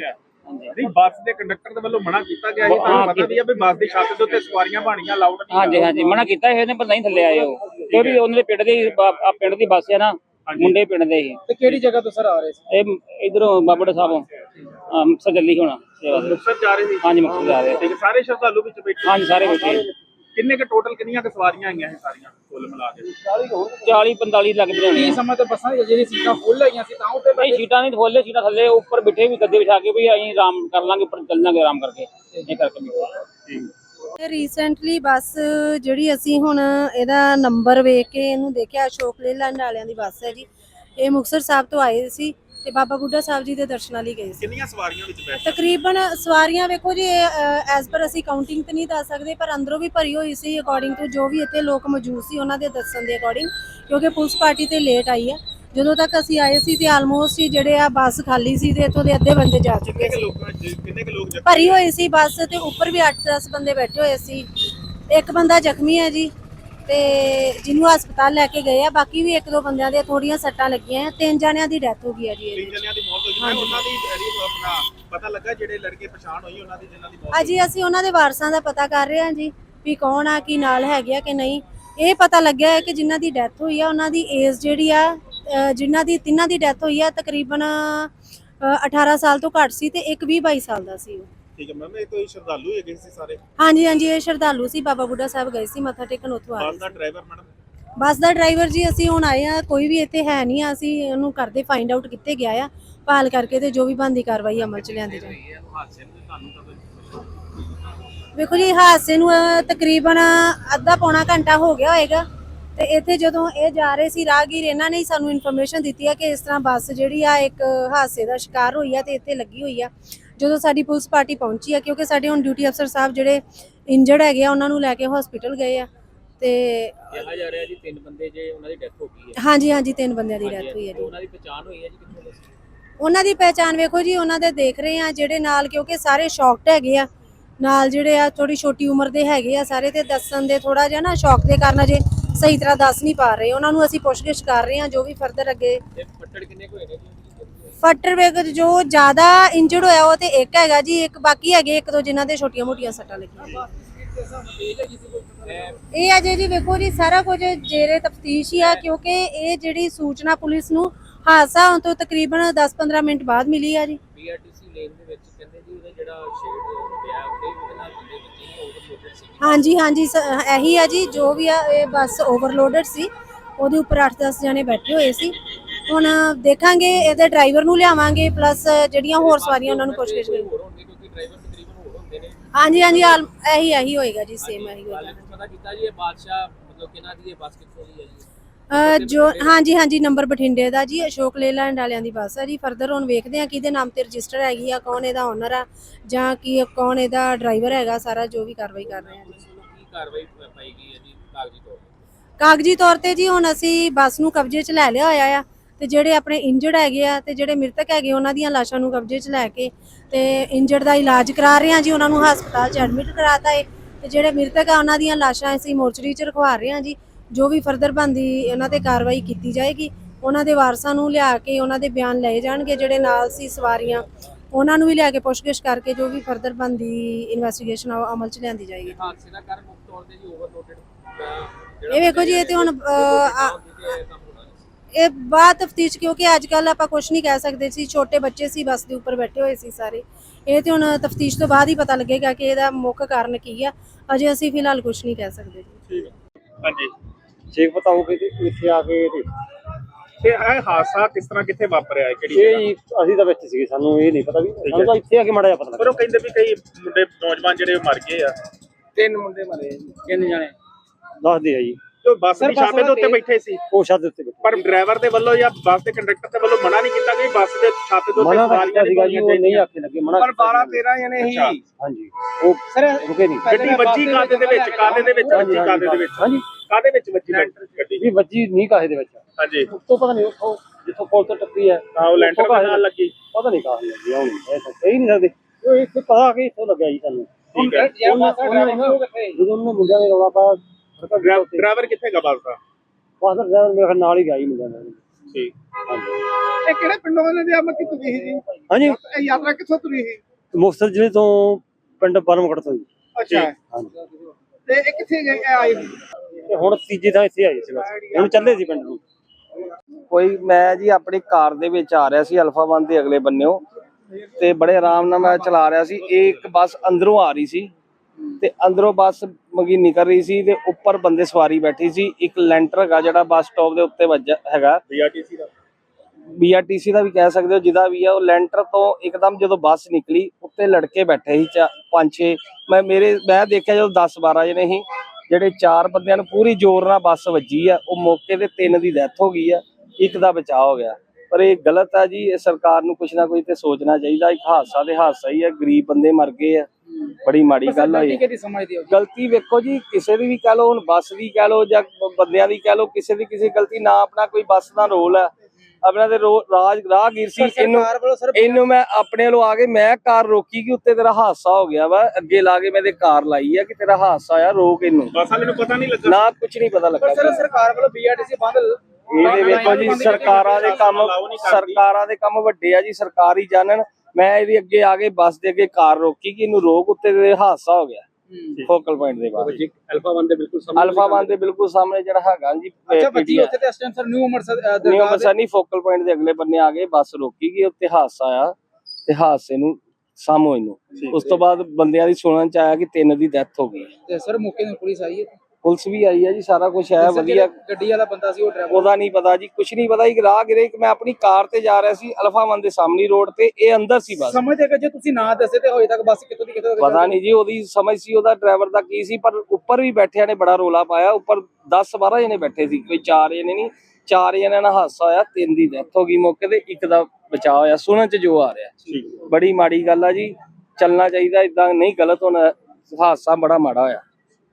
ਹੈ ਨਹੀਂ ਬੱਸ ਦੇ ਕੰਡਕਟਰ ਦੇ ਵੱਲੋਂ ਮਨਾ ਕੀਤਾ ਗਿਆ ਸੀ ਤੁਹਾਨੂੰ ਪਤਾ ਵੀ ਆ ਵੀ ਬੱਸ ਦੀ ਛੱਤ ਦੇ ਉੱਤੇ ਸਵਾਰੀਆਂ ਬਾਣੀਆਂ ਲਾਊਡ ਨਹੀਂ ਹਾਂਜੀ ਹਾਂਜੀ ਮਨਾ ਕੀਤਾ ਇਹਨੇ ਪਰ ਨਹੀਂ ਥੱਲੇ ਆਏ ਉਹ। ਕਿਉਂਕਿ ਉਹਨਾਂ ਦੇ ਪਿੰਡ ਦੀ ਪਿੰਡ ਦੀ ਬੱਸ ਹੈ ਨਾ ਮੁੰਡੇ ਪਿੰਡ ਦੇ ਹੀ ਤੇ ਕਿਹੜੀ ਜਗ੍ਹਾ ਤੋਂ ਸਰ ਆ ਰਹੇ ਸੀ? ਇਹ ਇਧਰੋਂ ਬਾਬੜਾ ਸਾਹਿਬ ਮੁਕਤਸਰ ਜਲਦੀ ਹੋਣਾ। ਮੁਕਤਸਰ ਜਾ ਰਹੇ ਸੀ? ਹਾਂਜੀ ਮੁਕਤਸਰ ਜਾ ਰਹੇ। ਹੈ, ਸਾਰੇ ਸ਼ਰਧਾਲੂ ਵਿੱਚ ਬੈਠੇ। ਹਾਂਜੀ ਸਾਰੇ ਬੱਚੇ ਕਿੰਨੇ ਕ ਟੋਟਲ ਕਿੰਨੀਆਂ ਕ ਸਵਾਰੀਆਂ ਆਈਆਂ ਇਹ ਸਾਰੀਆਂ ਕੁੱਲ ਮਿਲਾ ਕੇ? 40 45 ਲੱਗ ਕੀ ਬਣਾਉਣੇ ਸਮਾਂ ਤੇ ਬੱਸਾਂ ਜਿਹੜੀ ਸੀਟਾਂ ਫੁੱਲ ਹੈਗੀਆਂ ਸੀ ਤਾਂ ਉੱਤੇ ਨਹੀਂ ਸੀਟਾਂ ਨਹੀਂ ਖੋਲੇ ਸੀਟਾਂ ਥੱਲੇ ਉੱਪਰ ਬਿਠੇ ਵੀ ਗੱਦੇ ਵਿਛਾ ਕੇ ਵੀ ਅਸੀਂ ਆਰਾਮ ਕਰ ਲਾਂਗੇ ਉੱਪਰ ਚੱਲ ਲਾਂਗੇ ਆਰਾਮ ਕਰਕੇ ਇਹ ਕਰਕੇ ਵੀ ਰੀਸੈਂਟਲੀ ਬੱਸ ਜਿਹੜੀ ਅਸੀਂ ਹੁਣ ਇਹਦਾ ਨੰਬਰ ਵੇਖ ਕੇ ਇਹਨੂੰ ਦੇਖਿਆ ਅਸ਼ੋਕ ਲੇਲੈਂਡ ਵਾਲਿਆਂ ਦੀ ਬੱਸ ਹੈ ਜੀ। ਇਹ ਮੁਕਤਸਰ ਸਾਹਿਬ ਤੋਂ ਆਏ ਸੀ। ਤੇ ਬਾਬਾ ਬੁੱਢਾ ਸਾਹਿਬ ਜੀ ਦੇ ਦਰਸ਼ਨਾਂ ਲਈ ਗਏ ਸੀ। ਕਿੰਨੀਆਂ ਸਵਾਰੀਆਂ ਵਿੱਚ ਬੈਠ? ਤਕਰੀਬਨ ਸਵਾਰੀਆਂ ਵੇਖੋ ਜੀ ਐਸ ਪਰ ਅਸੀਂ ਕਾਊਂਟਿੰਗ ਤੇ ਨਹੀਂ ਦੱਸ ਸਕਦੇ ਪਰ ਅੰਦਰੋਂ ਵੀ ਭਰੀ ਹੋਈ ਸੀ ਅਕੋਰਡਿੰਗ ਟੂ ਜੋ ਵੀ ਇੱਥੇ ਲੋਕ ਮੌਜੂਦ ਸੀ ਉਹਨਾਂ ਦੇ ਦੱਸਣ ਦੇ ਅਕੋਰਡਿੰਗ ਕਿਉਂਕਿ ਪੁਲਿਸ ਪਾਰਟੀ ਤੇ ਲੇਟ ਆਈ ਹੈ। ਜਦੋਂ ਤੱਕ ਅਸੀਂ ਆਏ ਸੀ ਤੇ ਆਲਮੋਸਟ ਹੀ ਜਿਹੜੇ ਆ ਬੱਸ ਖਾਲੀ ਸੀ ਤੇ ਇੱਥੋਂ ਦੇ ਅੱਧੇ ਬੰਦੇ ਜਾ ਚੁੱਕੇ ਸੀ। ਕਿੰਨੇ ਕ ਲੋਕ ਭਰੀ ਹੋਈ ਸੀ ਬੱਸ ਤੇ ਉੱਪਰ ਵੀ 8-10 ਬੰਦੇ ਬੈਠੇ ਹੋਏ ਸੀ। ਇੱਕ ਬੰਦਾ ਜ਼ਖਮੀ ਹੈ ਜੀ ਤੇ ਜਿਹਨੂੰ ਹਸਪਤਾਲ ਲੈ ਕੇ ਗਏ ਆ ਬਾਕੀ ਵੀ ਇੱਕ ਦੋ ਬੰਦਿਆਂ ਦੇ ਥੋੜੀਆਂ ਸੱਟਾਂ ਲੱਗੀਆਂ ਆ ਤਿੰਨ ਜਣਿਆਂ ਦੀ ਡੈਥ ਹੋ ਗਈ ਹੈ ਜੀ ਇਹਦੇ ਤਿੰਨ ਵਿੱਚ। ਜਣਿਆਂ ਦੀ ਮੌਤ ਹੋਈ ਮੈਂ ਉਹਨਾਂ ਦੀ ਜਿਹੜੀ ਆਪਣਾ ਪਤਾ ਲੱਗਾ ਜਿਹੜੇ ਲੜਕੇ ਪਛਾਣ ਹੋਈ ਉਹਨਾਂ ਦੀ ਜਿਨ੍ਹਾਂ ਦੀ ਮੌਤ ਅਜੀ ਅਸੀਂ ਉਹਨਾਂ ਦੇ ਵਾਰਸਾਂ ਦਾ ਪਤਾ ਕਰ ਰਹੇ ਹਾਂ ਜੀ ਵੀ ਕੌਣ ਆ ਕੀ ਨਾਲ ਹੈਗੇ ਆ ਕਿ ਨਹੀਂ। ਇਹ ਪਤਾ ਲੱਗਿਆ ਹੈ ਕਿ ਜਿਨ੍ਹਾਂ ਦੀ ਡੈਥ ਹੋਈ ਆ ਉਹਨਾਂ ਦੀ ਏਜ ਜਿਹੜੀ ਆ ਅ, ਜਿਨ੍ਹਾਂ ਦੀ ਤਿੰਨਾਂ ਦੀ ਡੈਥ ਹੋਈ ਆ ਤਕਰੀਬਨ ਅ, 18 ਸਾਲ ਤੋਂ ਘੱਟ ਸੀ ਤੇ ਇੱਕ 20 22 ਸਾਲ ਦਾ ਸੀ ਉਹ। ਠੀਕ ਹੈ ਮੈਮ ਇਹ ਕੋਈ ਸ਼ਰਧਾਲੂ ਹੈਗੇ ਸੀ ਸਾਰੇ? ਹਾਂਜੀ ਹਾਂਜੀ ਇਹ ਸ਼ਰਧਾਲੂ ਸੀ ਬਾਬਾ ਬੁੱਢਾ ਸਾਹਿਬ ਗਏ ਸੀ ਮੱਥਾ ਟੇਕਣ ਉੱਥੋਂ ਆ ਬੱਸ ਦਾ ਡਰਾਈਵਰ ਮੈਡਮ ਬੱਸ ਦਾ ਡਰਾਈਵਰ ਜੀ ਅਸੀਂ ਹੁਣ ਆਏ ਆ ਕੋਈ ਵੀ ਇੱਥੇ ਹੈ ਨਹੀਂ ਆ ਅਸੀਂ ਉਹਨੂੰ ਕਰਦੇ ਫਾਈਂਡ ਆਊਟ ਕਿੱਥੇ ਗਿਆ ਆ ਭਾਲ ਕਰਕੇ ਤੇ ਜੋ ਵੀ ਬੰਦੀ ਕਾਰਵਾਈ ਅਮਲ ਚ ਲਿਆਂਦੀ ਜਾਏ ਹਾਦਸੇ ਨੂੰ ਤੁਹਾਨੂੰ ਵੇਖੋ ਜੀ ਹਾਦਸੇ ਨੂੰ ਅਹ, ਤਕਰੀਬਨ ਅੱਧਾ ਪੌਣਾ ਘੰਟਾ ਹੋ ਗਿਆ ਹੋਏਗਾ ਤੇ ਇੱਥੇ ਜਦੋਂ ਇਹ ਜਾ ਰਹੇ ਸੀ ਰਾਹਗੀਰ ਇਹਨਾਂ ਨੇ ਹੀ ਸਾਨੂੰ ਇਨਫੋਰਮੇਸ਼ਨ ਦਿੱਤੀ ਹੈ ਕਿ ਇਸ ਤਰ੍ਹਾਂ ਬੱਸ ਜਿਹੜੀ ਆ ਇੱਕ ਹਾਦਸੇ ਦਾ ਸ਼ਿਕਾਰ ਹੋਈ ਆ ਤੇ ਇੱਥੇ ਲੱਗੀ ਹੋਈ ਆ। ਜਦੋਂ ਸਾਡੀ ਪੁਲਿਸ ਪਾਰਟੀ ਪਹੁੰਚੀ ਆ ਕਿਉਂਕਿ ਸਾਡੇ ਹੁਣ ਡਿਊਟੀ ਅਫਸਰ ਸਾਹਿਬ ਜਿਹੜੇ ਇੰਜਰਡ ਹੈਗੇ ਆ ਉਹਨਾਂ ਨੂੰ ਲੈ ਕੇ ਹਸਪੀਟਲ ਗਏ ਆ ਤੇ ਕਿਹਾ ਜਾ ਰਿਹਾ ਜੀ ਤਿੰਨ ਬੰਦੇ ਜੇ ਉਹਨਾਂ ਦੀ ਡੈਥ ਹੋ ਗਈ ਹੈ। ਹਾਂਜੀ ਹਾਂਜੀ ਤਿੰਨ ਬੰਦਿਆਂ ਦੀ ਡੈਥ ਹੋਈ ਹੈ ਜੀ। ਉਹਨਾਂ ਦੀ ਪਛਾਣ ਹੋਈ ਹੈ ਜੀ ਕਿੱਥੋਂ ਦੇ? ਉਹਨਾਂ ਦੀ ਪਹਿਚਾਣ ਵੇਖੋ ਜੀ ਉਹਨਾਂ ਦੇ ਦੇਖ ਰਹੇ ਆ ਜਿਹੜੇ ਨਾਲ ਕਿਉਂਕਿ ਸਾਰੇ ਸ਼ੌਕਡ ਹੈਗੇ ਆ। ਨਾਲ ਜਿਹੜੇ ਆ ਥੋੜੀ ਛੋਟੀ ਉਮਰ ਦੇ ਹੈਗੇ ਆ ਸਾਰੇ ਤੇ ਦੱਸਣ ਦੇ ਥੋੜਾ ਜਿਹਾ ਨਾ ਸ਼ੌਕ ਦੇ ਕਾਰਨ ਅਜੇ ਸਹੀ ਤਰ੍ਹਾਂ ਦੱਸ ਨਹੀਂ ਪਾ ਰਹੇ। ਉਹਨਾਂ ਨੂੰ ਅਸੀਂ ਪੁੱਛਗਿੱਛ ਕਰ ਰਹੇ ਆ ਜੋ ਵੀ ਫਰਦਰ ਅੱਗੇ ਤੇ ਫੱਟੜ ਕਿੰਨੇ ਹੋਏ ਨੇ ਜੀ? ਫੱਟਰ ਵੇਗ ਜੋ ਜ਼ਿਆਦਾ ਇੰਜਰਡ ਹੋਇਆ ਉਹ ਤੇ ਇੱਕ ਹੈਗਾ ਜੀ ਇੱਕ ਬਾਕੀ ਹੈਗੇ ਇੱਕ ਦੋ ਜਿਨ੍ਹਾਂ ਦੇ ਛੋਟੀਆਂ ਮੋਟੀਆਂ ਸੱਟਾਂ ਲੱਗੀਆਂ ਇਹ ਅਜੇ ਜੀ ਵੇਖੋ ਜੀ ਸਾਰਾ ਕੁਝ ਜੇਰੇ ਤਫਤੀਸ਼ ਹੀ ਆ ਕਿਉਂਕਿ ਇਹ ਜਿਹੜੀ ਸੂਚਨਾ ਪੁਲਿਸ ਨੂੰ ਹਾਦਸਾ ਹੋਣ ਤੋਂ ਤਕਰੀਬਨ 10-15 ਮਿੰਟ ਬਾਅਦ ਮਿਲੀ ਆ ਜੀ। ਪੀਆਰਟੀਸੀ ਲੇਨ ਦੇ ਵਿੱਚ ਕਹਿੰਦੇ ਜੀ ਉਹਦਾ ਜਿਹੜਾ ਸ਼ੇਡ ਪਿਆ ਉਹਦੇ ਉਹਦੇ ਨਾਲ ਬੰਦੇ ਬੱਚੇ ਓਵਰਲੋਡਡ ਸੀ ਹਾਂਜੀ ਹਾਂਜੀ ਇਹੀ ਆ ਜੀ ਜੋ ਵੀ ਆ ਇਹ ਬੱਸ ਓਵਰਲੋਡਡ ਸੀ। ਉਹਦੇ ਉੱਪਰ 8-10 ਜਣੇ ਬੈਠੇ ਹੋਏ ਸੀ। ਹੁਣ ਦੇਖਾਂਗੇ ਇਹਦੇ ਡਰਾਈਵਰ ਨੂੰ ਲਿਆਵਾਂਗੇ ਪਲੱਸ ਜਿਹੜੀਆਂ ਹੋਰ ਸਵਾਰੀਆਂ ਉਹਨਾਂ ਨੂੰ ਪੁੱਛ ਕੇ ਹੋਰ ਹੋਣਗੇ ਕਿਉਂਕਿ ਡਰਾਈਵਰ ਤਕਰੀਬਨ ਹੋਰ ਹੁੰਦੇ ਨੇ। ਹਾਂਜੀ ਹਾਂਜੀ ਆਲ- ਇਹੀ ਇਹੀ ਹੋਏਗਾ ਜੀ ਸੇਮ ਇਹੀ ਹੋਏਗਾ। ਹਾਲੇ ਪਤਾ ਕੀਤਾ ਜੀ ਇਹ ਬਾਦਸ਼ਾਹ ਮਤਲਬ ਕਿਹਨਾਂ ਦੀ ਇਹ ਬੱਸ ਕਿੱਥੋਂ ਦੀ ਹੈ ਜੀ? ਅਹ ਜੋ ਹਾਂਜੀ ਹਾਂਜੀ ਨੰਬਰ ਬਠਿੰਡੇ ਦਾ ਜੀ ਅਸ਼ੋਕ ਲੇਲੈਂਡ ਵਾਲਿਆਂ ਦੀ ਬੱਸ ਹੈ ਜੀ। ਫਰਦਰ ਹੁਣ ਵੇਖਦੇ ਆ ਕਿਹਦੇ ਨਾਮ ਤੇ ਰਜਿਸਟਰ ਹੈਗੀ ਆ ਕੌਣ ਇਹਦਾ ਓਨਰ ਆ ਜਾਂ ਕੀ ਕੌਣ ਇਹਦਾ ਡਰਾਈਵਰ ਹੈਗਾ ਸਾਰਾ ਜੋ ਵੀ ਕਾਰਵਾਈ ਕਰ ਰਹੇ ਆ। ਜੀ ਪੁਲਿਸ ਵੱਲੋਂ ਕੀ ਕਾਰਵਾਈ ਪ- ਪਾਈ ਗਈ ਹੈ ਜੀ ਕਾਗਜ਼ੀ ਤੌਰ ਤੇ? ਕਾਗਜ਼ੀ ਤੌਰ ਤੇ ਜੀ ਹੁਣ ਅਸੀਂ ਬੱਸ ਨੂੰ ਕਬਜ਼ੇ 'ਚ ਲੈ ਲਿਆ ਹੋਇਆ ਆ। ਤੇ ਜਿਹੜੇ ਆਪਣੇ ਇੰਜਰਡ ਹੈਗੇ ਆ ਤੇ ਜਿਹੜੇ ਮ੍ਰਿਤਕ ਹੈਗੇ ਉਹਨਾਂ ਦੀਆਂ ਲਾਸ਼ਾਂ ਨੂੰ ਕਬਜ਼ੇ 'ਚ ਲੈ ਕੇ ਤੇ ਇੰਜਰਡ ਦਾ ਇਲਾਜ ਕਰਾ ਰਹੇ ਆ ਜੀ ਉਹਨਾਂ ਨੂੰ ਹਸਪਤਾਲ 'ਚ ਐਡਮਿਟ ਕਰਾਤਾ ਹੈ ਤੇ ਜਿਹੜੇ ਮ੍ਰਿਤਕ ਆ ਉਹਨਾਂ ਦੀਆਂ ਲਾਸ਼ਾਂ ਅਸੀਂ ਮੋਰਚਰੀ 'ਚ ਰਖਵਾ ਰਹੇ ਆ ਜੀ। ਜੋ ਵੀ ਫਰਦਰ ਬੰਦੀ ਉਹਨਾਂ ਤੇ ਕਾਰਵਾਈ ਕੀਤੀ ਜਾਏਗੀ। ਉਹਨਾਂ ਦੇ ਵਾਰਸਾਂ ਨੂੰ ਲਿਆ ਕੇ ਉਹਨਾਂ ਦੇ ਬਿਆਨ ਲਏ ਜਾਣਗੇ ਜਿਹੜੇ ਨਾਲ ਸੀ ਸਵਾਰੀਆਂ ਉਹਨਾਂ ਨੂੰ ਵੀ ਲਿਆ ਕੇ ਪੁੱਛਗਿੱਛ ਕਰਕੇ ਜੋ ਵੀ ਫਰਦਰ ਬੰਦੀ ਇਨਵੈਸਟੀਗੇਸ਼ਨ ਅਮਲ 'ਚ ਲਿਆਂਦੀ ਜਾਏਗੀ। ਹਾਦਸੇ ਦਾ ਕਾਰਨ ਮੁੱਖ ਤੌਰ ਤੇ ਜੀ ਓਵਰਲੋਡਡ ਇਹ ਵੇਖੋ ਜੀ ਇਹ ਤੇ ਹੁਣ ਇਹ ਬਾਤ ਤਫਤੀਸ਼ ਕਿਉਂਕਿ ਅੱਜ ਕੱਲ ਆਪਾਂ ਕੁਝ ਨਹੀਂ ਕਹਿ ਸਕਦੇ ਸੀ ਛੋਟੇ ਬੱਚੇ ਸੀ ਬੱਸ ਦੇ ਉੱਪਰ ਬੈਠੇ ਹੋਏ ਸੀ ਸਾਰੇ। ਇਹ ਤੇ ਹੁਣ ਤਫਤੀਸ਼ ਤੋਂ ਬਾਅਦ ਹੀ ਪਤਾ ਲੱਗੇਗਾ ਕਿ ਇਹਦਾ ਮੁੱਖ ਕਾਰਨ ਕੀ ਆ। ਅਜੇ ਅਸੀਂ ਫਿਲਹਾਲ ਕੁਝ ਨਹੀਂ ਕਹਿ ਸਕਦੇ ਜੀ। ਠੀਕ ਹੈ ਹਾਂਜੀ। ਪਤਾ ਹੋ ਕੇ ਇੱਥੇ ਆ ਕੇ ਤੇ ਤੇ ਇਹ ਹਾਦਸਾ ਕਿਸ ਤਰ੍ਹਾਂ ਕਿੱਥੇ ਵਾਪਰਿਆ ਹੈ ਕਿਹੜੀ ਇਹ ਜੀ ਅਸੀਂ ਤਾਂ ਵਿੱਚ ਸੀਗੇ ਸਾਨੂੰ ਇਹ ਨਹੀਂ ਪਤਾ ਵੀ ਸਾਨੂੰ ਤਾਂ ਇੱਥੇ ਆ ਕੇ ਮਾੜਾ ਜਿਹਾ ਪਤਾ ਪਰ ਲੱਗਾ ਉਹ ਕਹਿੰਦੇ ਵੀ ਕਈ ਮੁੰਡੇ ਨੌਜਵਾਨ ਜਿਹੜੇ ਉਹ ਮਰ ਗਏ ਆ। ਤਿੰਨ ਮੁੰਡੇ ਮਰੇ ਕਿੰਨੇ ਜਾਣੇ। ਦੱਸਦੇ ਆ ਜੀ। ਤੇ ਉਹ ਬੱਸ ਦੀ ਛਾਪੇ ਦੇ ਉੱਤੇ ਬੈਠੇ ਸੀ। ਉਹ ਛੱਤ ਦੇ ਉੱਤੇ ਬੈਠੇ। ਪਰ ਡਰਾਈਵਰ ਦੇ ਵੱਲੋਂ ਜਾਂ ਬੱਸ ਦੇ ਕੰਡਕਟਰ ਦੇ ਵੱਲੋਂ ਮਨਾ ਨਹੀਂ ਕੀਤਾ ਕਿ ਬੱਸ ਦੇ ਛਾਪੇ ਦੇ ਉੱਤੇ ਤਾਂ ਸਵਾਰੀਆਂ ਸੀਗਾ ਜੀ ਉਹ ਨਹੀਂ। ਆਖੇ ਲੱਗੇ ਮਨਾ ਪਰ ਕੀਤਾ 12 ਸੀ। 13 ਜਣੇ ਹੀ। ਹਾਂਜੀ ਉਹ ਸਰ ਰੁਕੇ ਨਹੀਂ। ਗੱਡੀ ਵੱਜੀ ਕਾਦੇ ਦੇ ਵਿੱਚ ਕਾਦੇ ਦੇ ਵਿੱਚ ਵੱਜੀ ਕਾਦੇ ਦੇ ਵਿੱਚ? ਹਾਂਜੀ। ਕਾਦੇ ਵਿੱਚ ਵੱਜੀ ਗੱਡੀ? ਵੀ ਵੱਜੀ ਨਹੀਂ ਕਾਹੇ ਦੇ ਵਿੱਚ? ਹਾਂਜੀ। ਉੱਤੋਂ ਪਤਾ ਨਹੀਂ ਉੱਥੋਂ ਜਿੱਥੋਂ ਪੁਲ ਤੋਂ ਟੱਪੀ ਹੈ ਤਾਂ ਉਹ ਲੈਂਟਰ ਦੇ ਨਾਲ ਲੱਗੀ। ਪਤਾ ਨਹੀਂ ਕਾਹੇ ਲੱਗੀ ਆਉਣੀ ਇਹ ਤਾਂ ਨਹੀਂ ਸਕਦੇ ਉਹ ਇੱਥੇ ਪਤਾ ਕਿ ਇੱਥੋਂ ਲੱਗਿਆ ਜੀ ਸਾਨੂੰ। ਠੀਕ ਹੈ। ਯਾਰ ਮਾਸਾ ਡਰਾਈਵਰ ਕਿੱਥੇ? ਜਦੋਂ ਉਹਨਾਂ ਮੁੰਡਿਆਂ ਨੇ ਰੌਲਾ ਪਾਇਆ ਡਰਾਈਵਰ ਕਿੱਥੇ ਗਾ ਬੱਸ ਦਾ? ਬਾਸਰ ਡਰਾਈਵਰ ਮੇਰੇ ਨਾਲ ਹੀ ਗਿਆ ਨਾਲ। ਠੀਕ। ਹਾਂਜੀ ਇਹ ਕਿਹੜੇ ਪਿੰਡੋਂ ਨੇ ਜੀ ਆਮਦ ਕੀਤੀ ਸੀ ਜੀ? ਹਾਂਜੀ। ਇਹ ਯਾਤਰਾ ਕਿੱਥੋਂ ਤੁਰੀ ਸੀ? ਮੁਕਤਸਰ ਜ਼ਿਲ੍ਹੇ ਤੋਂ ਪਿੰਡ ਪਰਮਗੜ ਤੋਂ ਜੀ। ਅੱਛਾ। ਹਾਂਜੀ। ਤੇ ਇਹ ਕਿੱਥੇ ਗਏ ਆਏ? ਤੇ ਹੁਣ ਤੀਜੀ ਥਾਂ ਇੱਥੇ ਆਏ ਸੀ ਬਸ। ਹੁਣ ਚੱਲੇ ਸੀ ਪਿੰਡ ਨੂੰ। ਕੋਈ ਮੈਂ ਜੀ ਆਪਣੀ ਕਾਰ ਦੇ ਵਿੱਚ ਆ ਰਿਹਾ ਸੀ ਅਲਫਾ ਵਨ ਦੇ ਅਗਲੇ ਬੰਨਿਓ। ਤੇ ਬੜੇ ਆਰਾਮ ਨਾਲ ਮੈਂ ਚਲਾ ਰਿਹਾ ਸੀ। ਇਹ ਇੱਕ ਬੱਸ ਅੰਦਰੋਂ ਆ ਰਹੀ ਸੀ। ਤੇ ਅੰਦਰੋਂ ਬੱਸ ਮਗੀ ਨਿਕਲ ਰਹੀ ਸੀ ਤੇ ਉੱਪਰ ਬੰਦੇ ਸਵਾਰੀ ਬੈਠੀ ਸੀ। ਇੱਕ ਲੈਂਟਰ ਹੈਗਾ ਜਿਹੜਾ ਬੱਸ ਸਟਾਪ ਦੇ ਉੱਤੇ ਵੱਜਾ ਹੈਗਾ। BRTC ਦਾ? ਬੀਆਰਟੀਸੀ ਦਾ ਵੀ ਕਹਿ ਸਕਦੇ ਹੋ ਜਿਹਦਾ ਵੀ ਆ ਉਹ ਲੈਂਟਰ ਤੋਂ ਇੱਕਦਮ ਜਦੋਂ ਬੱਸ ਨਿਕਲੀ ਉੱਤੇ ਲੜਕੇ ਬੈਠੇ ਸੀ ਚਾ- ਪੰਜ ਛੇ। ਮੈਂ ਮੇਰੇ ਮੈਂ ਦੇਖਿਆ ਜਦੋਂ 10 12 ਜਣੇ ਸੀ ਜਿਹੜੇ ਚਾਰ ਬੰਦਿਆਂ ਨੂੰ ਪੂਰੀ ਜ਼ੋਰ ਨਾਲ ਬੱਸ ਵੱਜੀ ਆ ਉਹ ਮੌਕੇ ਤੇ ਤਿੰਨ ਦੀ ਡੈਥ ਹੋ ਗਈ ਆ ਇੱਕ ਦਾ ਬਚਾਅ ਹੋ ਗਿਆ। ਪਰ ਇਹ ਗਲਤ ਆ ਜੀ ਇਹ ਸਰਕਾਰ ਨੂੰ ਕੁਛ ਨਾ ਕੁਛ ਤੇ ਸੋਚਣਾ ਚਾਹੀਦਾ ਇੱਕ ਹਾਦਸਾ ਦੇ ਹਾਦਸਾ ਹੀ ਆ ਗਰੀਬ ਬੰਦੇ ਮਰ ਗਏ ਆ। ਬੜੀ ਮਾੜੀ ਗੱਲ ਹੋਈ? ਗਲਤੀ ਵੇਖੋ ਜੀ ਕਿਸੇ ਦੀ ਵੀ ਕਹਿ ਲਓ ਹੁਣ ਬੱਸ ਦੀ ਕਹਿ ਲਓ ਜਾਂ ਬੰਦਿਆਂ ਦੀ ਕਹਿ ਲਓ ਕਿਸੇ ਦੀ ਕਿਸੇ ਗਲਤੀ ਨਾ ਆਪਣਾ ਕੋਈ ਬੱਸ ਦਾ ਰੋਲ ਹੈ ਆਪਣਾ ਤੇ ਰਾਜ ਰਾਹਗੀਰ ਸੀ ਇਹਨੂੰ ਇਹਨੂੰ ਮੈਂ ਆਪਣੇ ਵੱਲੋਂ ਆ ਕੇ ਮੈਂ ਕਾਰ ਰੋਕੀ ਕਿ ਉੱਤੇ ਤੇਰਾ ਹਾਦਸਾ ਹੋ ਗਿਆ ਵਾ ਅੱਗੇ ਲਾ ਕੇ ਮੈਂ ਤੇ ਕਾਰ ਲਾਈ ਆ ਕਿ ਤੇਰਾ ਹਾਦਸਾ ਆ ਰੋਕ ਇਹਨੂੰ। ਬੱਸ ਵਾਲੇ ਨੂੰ ਪਤਾ ਨਹੀਂ ਲੱਗਾ। ਨਾ ਕੁਝ ਨਹੀਂ ਪਤਾ ਲੱਗਾ ਸਰ ਸਰਕਾਰ ਵੱਲੋਂ ਬੀਆਰਟੀਸੀ ਬੰਦ ਇਹਦੇ ਵੇਖੋ ਜੀ ਸਰਕਾਰਾਂ ਦੇ ਕੰਮ ਸਰਕਾਰਾਂ ਦੇ ਕੰਮ ਵੱਡੇ ਆ ਜੀ ਸਰਕਾਰ ਹੀ ਜਾਣਨ ਮੈਂ ਇਹਦੀ ਅੱਗੇ ਆ ਕੇ ਬੱਸ ਦੇ ਅੱਗੇ ਕਾਰ ਰੋਕੀ ਕਿ ਇਹਨੂੰ ਰੋਕ ਉੱਤੇ ਤੇ ਹਾਦਸਾ ਹੋ ਗਿਆ। ਫੋਕਲ ਪੁਆਇੰਟ ਦੇ ਬਾਅਦ। ਅਲਫਾ ਵਨ ਦੇ ਬਿਲਕੁਲ ਅਲਫਾ ਵਨ ਦੇ ਬਿਲਕੁਲ ਸਾਹਮਣੇ ਜਿਹੜਾ ਹੈਗਾ ਜੀ ਅੱਛਾ ਬੱਜੀ ਉੱਥੇ ਤੇ ਇਸ time sir new Amritsar new Amritsar ਨਹੀਂ ਫੋਕਲ ਪੁਆਇੰਟ ਦੇ ਅਗਲੇ ਬੰਨੇ ਆ ਗਏ ਬੱਸ ਰੋਕੀ ਗਈ ਉੱਤੇ ਹਾਦਸਾ ਆਇਆ ਤੇ ਹਾਦਸੇ ਨੂੰ ਸਾਹਮੋ ਇਹਨੂੰ। ਉਸ ਤੋਂ ਬਾਅਦ ਬੰਦਿਆਂ ਦੀ ਸੁਣਨ ਚ ਆਇਆ ਕਿ ਤਿੰਨ ਦੀ ਡੈਥ ਹੋ ਗਈ। ਤੇ ਸਰ ਮੌਕੇ ਤੇ ਪੁਲਿਸ ਆਈ ਹੈ। ਪੁਲਿਸ ਵੀ ਆਈ ਹੈ ਜੀ ਸਾਰਾ ਕੁਝ ਹੈ ਵਧੀਆ। ਗੱਡੀ ਵਾਲਾ ਬੰਦਾ ਸੀ ਉਹ ਡਰਾਈਵਰ ਉਹਦਾ ਨਹੀਂ ਪਤਾ ਜੀ ਕੁਝ ਨਹੀਂ ਪਤਾ ਇੱਕ ਰਾਹ ਗਿਰੇ ਕਿ ਮੈਂ ਆਪਣੀ ਕਾਰ ਤੇ ਜਾ ਰਿਹਾ ਸੀ ਅਲਫਾ ਵਨ ਦੇ ਸਾਹਮਣੀ ਰੋਡ ਤੇ ਇਹ ਅੰਦਰ ਸੀ ਬੱਸ। ਸਮਝਦੇ ਕਿ ਜੇ ਤੁਸੀਂ ਨਾ ਦੱਸੇ ਤੇ ਹੋਏ ਤੱਕ ਬੱਸ ਕਿੱਥੋਂ ਦੀ ਕਿੱਥੋਂ ਪਤਾ ਨਹੀਂ ਜੀ ਉਹਦੀ ਸਮਝ ਸੀ ਉਹਦਾ ਡਰਾਈਵਰ ਦਾ ਕੀ ਸੀ ਪਰ ਉੱਪਰ ਵੀ ਬੈਠਿਆਂ ਨੇ ਬੜਾ ਰੋਲਾ ਪਾਇਆ ਉੱਪਰ 10 12 ਜਣੇ ਬੈਠੇ ਸੀ ਕੋਈ 4 ਜਣੇ ਨਹੀਂ ਚਾਰ ਜਣਿਆਂ ਨਾਲ ਹਾਦਸਾ ਹੋਇਆ ਤਿੰਨ ਦੀ ਡੈਥ ਹੋ ਗਈ ਮੌਕੇ ਤੇ ਇੱਕ ਦਾ ਬਚਾਅ ਹੋਇਆ ਸੁਣਨ ਚ ਜੋ ਆ ਰਿਹਾ। ਬੜੀ ਮਾੜੀ ਗੱਲ ਆ ਜੀ ਚੱਲਣਾ ਚਾਹੀਦਾ ਇਦਾਂ ਨਹੀਂ ਗਲਤ ਹੋਣਾ ਹਾਦਸਾ ਬੜਾ ਮਾੜਾ ਹੋਇਆ।